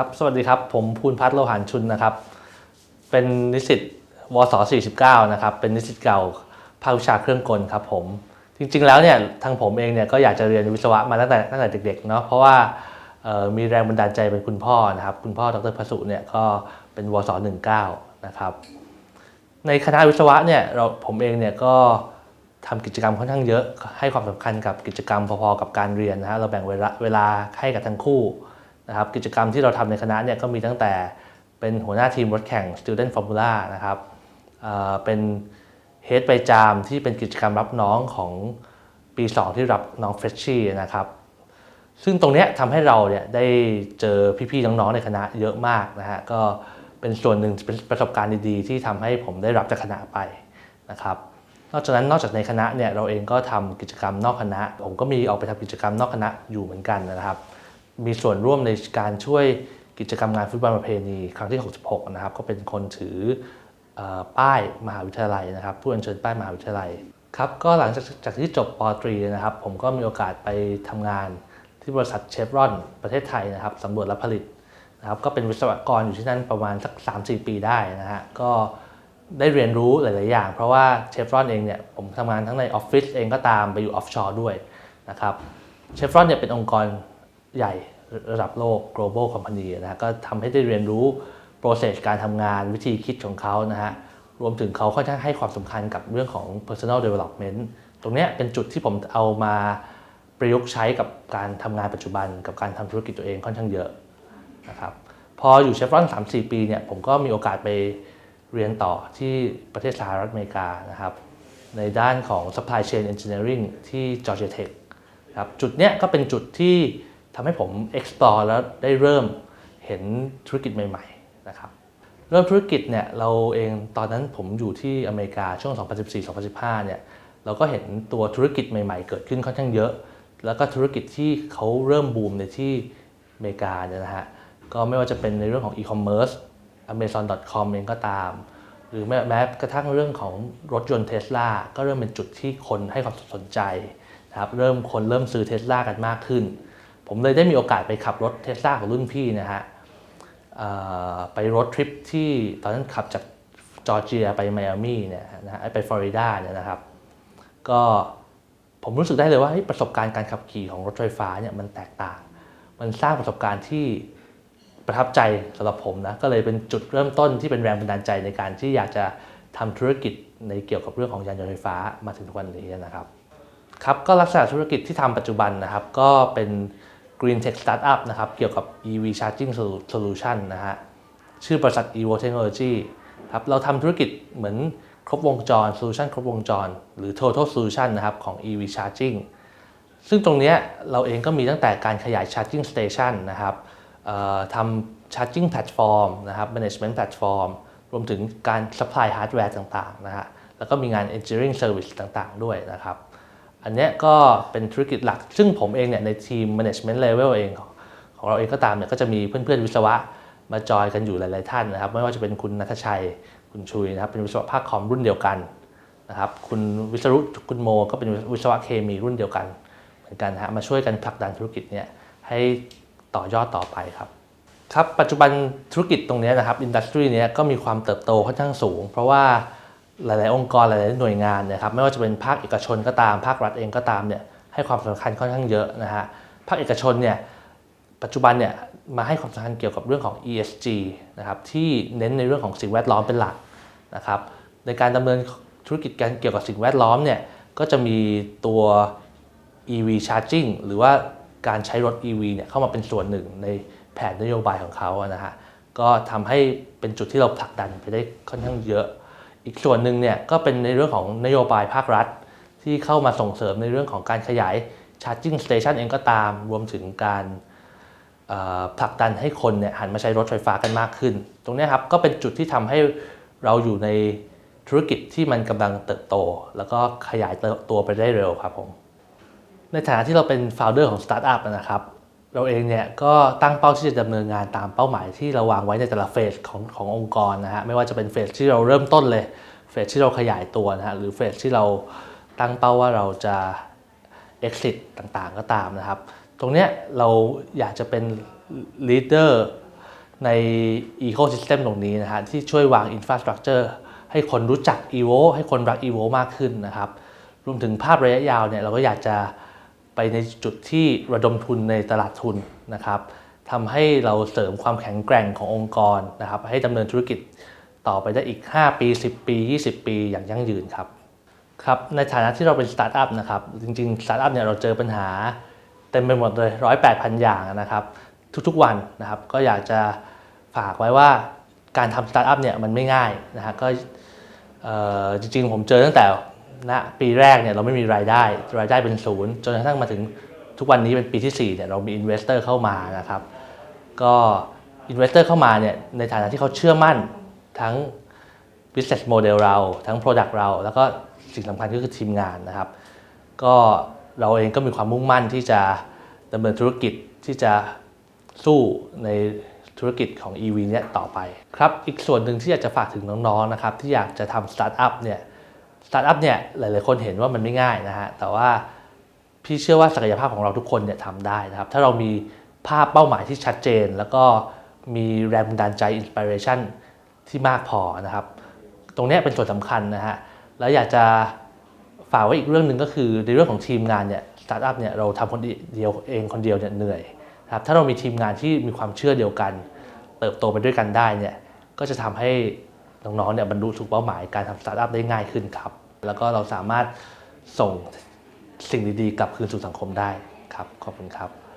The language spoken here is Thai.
ครับสวัสดีครับ ผมภูนพัฒน์โลหานชุนนะครับ เป็นนิสิตวศ49 นะครับ เป็นนิสิตเก่าภาควิชาเครื่องกลครับผม จริงๆแล้วเนี่ยทางผมเองเนี่ยก็อยากจะเรียนวิศวะมาตั้งแต่ตั้งแต่เด็กๆเนาะเพราะว่ามีแรงบันดาลใจเป็นคุณพ่อนะครับ คุณพ่อดรพสุเนี่ยก็เป็นวศ19 นะครับ ในคณะวิศวะเนี่ยเราผมเองเนี่ยก็ทำกิจกรรมค่อนข้างเยอะให้ความสำคัญกับกิจกรรมพอๆกับการเรียนนะฮะเราแบ่งเวลาเวลาให้กับทั้งคู่ นะครับกิจกรรมที่เราทำในคณะเนี่ยก็มีตั้งแต่เป็นหัวหน้าทีมรถแข่ง Student Formula นะครับเเป็น Head ไปจามที่เป็นกิจกรรมรับน้องของปี 2 ที่รับน้องเฟรชชี่นะครับซึ่งตรงนี้ทำให้เราเนี่ยได้เจอพี่ๆน้องๆในคณะเยอะมากนะฮะก็เป็นส่วนหนึ่งเป็นประสบการณ์ดีๆ ที่ทำให้ผมได้รับจากคณะไปนะครับนอกจากนั้นนอกจากในคณะเนี่ยเราเองก็ทำกิจกรรมนอกคณะ ผมก็มีออกไปทำกิจกรรมนอกคณะอยู่เหมือนกันนะครับ มีส่วนร่วมในการช่วยกิจกรรมงานฟุตบอลประเพณีครั้งที่ 66 นะครับ ก็เป็นคนถืออป้ายมหาวิทยาลัยนะครับ ผู้อัญเชิญป้ายมหาวิทยาลัยครับก็หลังจากจากที่จบปตรีนะครับ ผมก็มีโอกาสไปทำงานที่บริษัทเชฟรอนประเทศไทยนะครับสำรวจและผลิตนะครับก็เป็นวิศวกรอยู่ที่นั่นประมาณสัก 3-4 ปีได้นะฮะก็ได้เรียนรู้หลาย ๆ อย่าง เพราะว่าเชฟรอนเองเนี่ยผมทำงานทั้งในออฟฟิศเองก็ตามไปอยู่ออฟชอร์ด้วยนะครับเชฟรอนเนี่ยเป็นองค์กร ใหญ่ระดับโลก global company นะฮะก็ทำให้ได้เรียนรู้ process การทำงานวิธีคิดของเขานะฮะรวมถึงเขาค่อนข้างให้ความสำคัญกับเรื่องของ personal development ตรงนี้เป็นจุดที่ผมเอามาประยุกต์ใช้กับการทำงานปัจจุบัน กับการทำธุรกิจตัวเองค่อนข้างเยอะนะครับพออยู่เชฟรอน3-4 ปีเนี่ยผมก็มีโอกาสไปเรียนต่อที่ประเทศสหรัฐอเมริกานะครับในด้านของ supply chain engineering ที่ Georgia Tech ครับจุดเนี้ยก็เป็นจุดที่ ทำให้ผม explore แล้วได้เริ่มเห็นธุรกิจใหม่ๆนะครับเริ่มธุรกิจเนี่ยเราเองตอนนั้นผมอยู่ที่อเมริกาช่วง 2014-2015 เนี่ยเราก็เห็นตัวธุรกิจใหม่ๆ เกิดขึ้นค่อนข้างเยอะ แล้วก็ธุรกิจที่เขาเริ่มบูมในที่อเมริกาเนี่ยนะฮะก็ไม่ว่าจะเป็นในเรื่องของ e-commerce amazon.com เองก็ตาม หรือแม้แม้กระทั่งเรื่องของรถยนต์เทสลาก็เริ่มเป็นจุดที่คนให้ความสนใจนะครับเริ่มคนเริ่มซื้อเทสลากันมากขึ้น ผมเลยได้มีโอกาสไปขับรถเทสลาของรุ่นพี่นะฮะไปรถทริปที่ตอนนั้นขับจากจอร์เจียไปไมอามี่เนี่ยนะฮะไปฟลอริดาเนี่ยนะครับ ก็ผมรู้สึกได้เลยว่าประสบการณ์การขับขี่ของรถไฟฟ้าเนี่ยมันแตกต่าง มันสร้างประสบการณ์ที่ประทับใจสำหรับผมนะก็เลยเป็นจุดเริ่มต้นที่เป็นแรงบันดาลใจในการที่อยากจะทำธุรกิจในเกี่ยวกับเรื่องของยานยนต์ไฟฟ้ามาถึงทุกวันนี้นะครับครับก็ลักษณะธุรกิจที่ทำปัจจุบันนะครับ ก็เป็น Green Tech Startup นะครับ เกี่ยวกับ EV Charging Solution นะฮะ ชื่อบริษัท Evo Technology ครับ เราทำธุรกิจเหมือนครบวงจร Solution ครบวงจร หรือ Total Solution นะครับของ EV Charging ซึ่งตรงนี้เราเองก็มีตั้งแต่การขยาย Charging Station นะครับทำ Charging Platform นะครับ Management Platform รวมถึงการ Supply Hardware ต่างๆนะฮะ แล้วก็มีงาน Engineering Service ต่างๆ ด้วยนะครับ อันนี้ก็เป็นธุรกิจหลัก ซึ่งผมเองเนี่ยในทีม Management Level เองของ ของเราเองก็ตามเนี่ยก็จะมีเพื่อนๆวิศวะมาจอยกันอยู่หลายๆท่านนะครับ ไม่ว่าจะเป็นคุณนัทชัย คุณชุยนะครับเป็นวิศวะภาคคอมรุ่นเดียวกันนะครับคุณวิศรุคุณโม ก็เป็นวิศวะเคมีรุ่นเดียวกันเหมือนกันนะฮะมาช่วยกันผลักดันธุรกิจเนี่ยให้ต่อยอดต่อไปครับครับปัจจุบันธุรกิจตรงนี้นะครับอินดัสทรีเนี้ยก็มีความเติบโตค่อนข้างสูง เพราะว่า หลาย ๆ องค์กรหลาย ๆ หน่วยงานเนะครับไม่ว่าจะเป็นภาคเอกชนก็ตาม ภาครัฐเองก็ตามเนี่ยให้ความสำคัญค่อนข้างเยอะนะฮะภาคเอกชนเนี่ยปัจจุบันเนี่ยมาให้ความสำคัญเกี่ยวกับเรื่องของ ESG นะครับที่เน้นในเรื่องของสิ่งแวดล้อมเป็นหลักนะครับในการดำเนินธุรกิจการเกี่ยวกับสิ่งแวดล้อมเนี่ยก็จะมีตัว EV charging หรือว่าการใช้รถ EV เนี่ยเข้ามาเป็นส่วนหนึ่งในแผนนโยบายของเขานะฮะก็ทำให้เป็นจุดที่เราผลักดันไปได้ค่อนข้างเยอะ อีกส่วนหนึ่งเนี่ยก็เป็นในเรื่องของนโยบายภาครัฐ ที่เข้ามาส่งเสริมในเรื่องของการขยาย charging station เองก็ตาม รวมถึงการผลักดันให้คนเนี่ยหันมาใช้รถไฟฟ้ากันมากขึ้น ตรงนี้ครับก็เป็นจุดที่ทำให้เราอยู่ในธุรกิจที่มันกำลังเติบโต แล้วก็ขยายตัวไปได้เร็วครับผมในฐานะที่เราเป็น founder ของสตาร์ทอัพนะครับ เราเองเนี่ยก็ตั้งเป้าที่จะดำเนินงานตามเป้าหมายที่เราวางไว้ในแต่ละเฟสของขององค์กรนะฮะไม่ว่าจะเป็นเฟสที่เราเริ่มต้นเลยเฟสที่เราขยายตัวนะฮะหรือเฟสที่เราตั้งเป้าว่าเราจะ exit ต่างๆก็ตามนะครับ ตรงเนี้ยเราอยากจะเป็น leader ใน Ecosystem ตรงนี้นะฮะที่ช่วยวาง Infrastructure ให้คนรู้จัก EVO ให้คนรัก EVO มากขึ้นนะครับ รวมถึงภาพระยะยาวเนี่ยเราก็อยากจะ ไปในจุดที่ระดมทุนในตลาดทุนนะครับทำให้เราเสริมความแข็งแกร่งขององค์กรนะครับ ให้ดำเนินธุรกิจต่อไปได้อีก 5 ปี 10 ปี 20 ปีอย่างยั่งยืนครับครับในฐานะที่เราเป็นสตาร์ทอัพนะครับ จริงๆสตาร์ทอัพเนี่ยเราเจอปัญหาเต็มไปหมดเลยร้อยแปดพันอย่างนะครับ ทุกๆวันนะครับ ก็อยากจะฝากไว้ว่าการทำสตาร์ทอัพเนี่ยมันไม่ง่ายนะฮะก็จริงๆผมเจอตั้งแต่ ณปีแรกเนี่ยเราไม่มีรายได้ รายได้เป็นศูนย์จนกระทั่งมาถึงทุกวันนี้เป็นปีที่4เนี่ยเรามีอินเวสเตอร์เข้ามานะครับ ก็อินเวสเตอร์เข้ามาเนี่ยในฐานะที่เขาเชื่อมั่นทั้ง business model เรา ทั้ง product เรา แล้วก็สิ่งสำคัญก็คือทีมงานนะครับ ก็เราเองก็มีความมุ่งมั่นที่จะดำเนินธุรกิจที่จะสู้ในธุรกิจของ EV เนี่ยต่อไปครับ อีกส่วนหนึ่งที่อยากจะฝากถึงน้องๆนะครับที่อยากจะทำสตาร์ทอัพเนี่ย สตาร์ทอัพเนี่ยหลาย ๆ คนเห็นว่ามันไม่ง่ายนะฮะแต่ว่าพี่เชื่อว่าศักยภาพของเราทุกคนเนี่ยทำได้นะครับ ถ้าเรามีภาพเป้าหมายที่ชัดเจน แล้วก็มีแรงบันดาลใจอินสปิเรชันที่มากพอนะครับ ตรงนี้เป็นส่วนสำคัญนะฮะแล้วอยากจะฝากไว้อีกเรื่องหนึ่งก็คือในเรื่องของทีมงานเนี่ยสตาร์ทอัพเนี่ยเราทำคนเดียวเองคนเดียวเนี่ยเหนื่อยครับถ้าเรามีทีมงานที่มีความเชื่อเดียวกัน เติบโตไปด้วยกันได้เนี่ยก็จะทำให้ น้องๆเนี่ยบรรลุสู่เป้าหมายการทำสตาร์ทอัพได้ง่ายขึ้นครับ แล้วก็เราสามารถส่งสิ่งดีๆกลับคืนสู่สังคมได้ครับ ขอบคุณครับ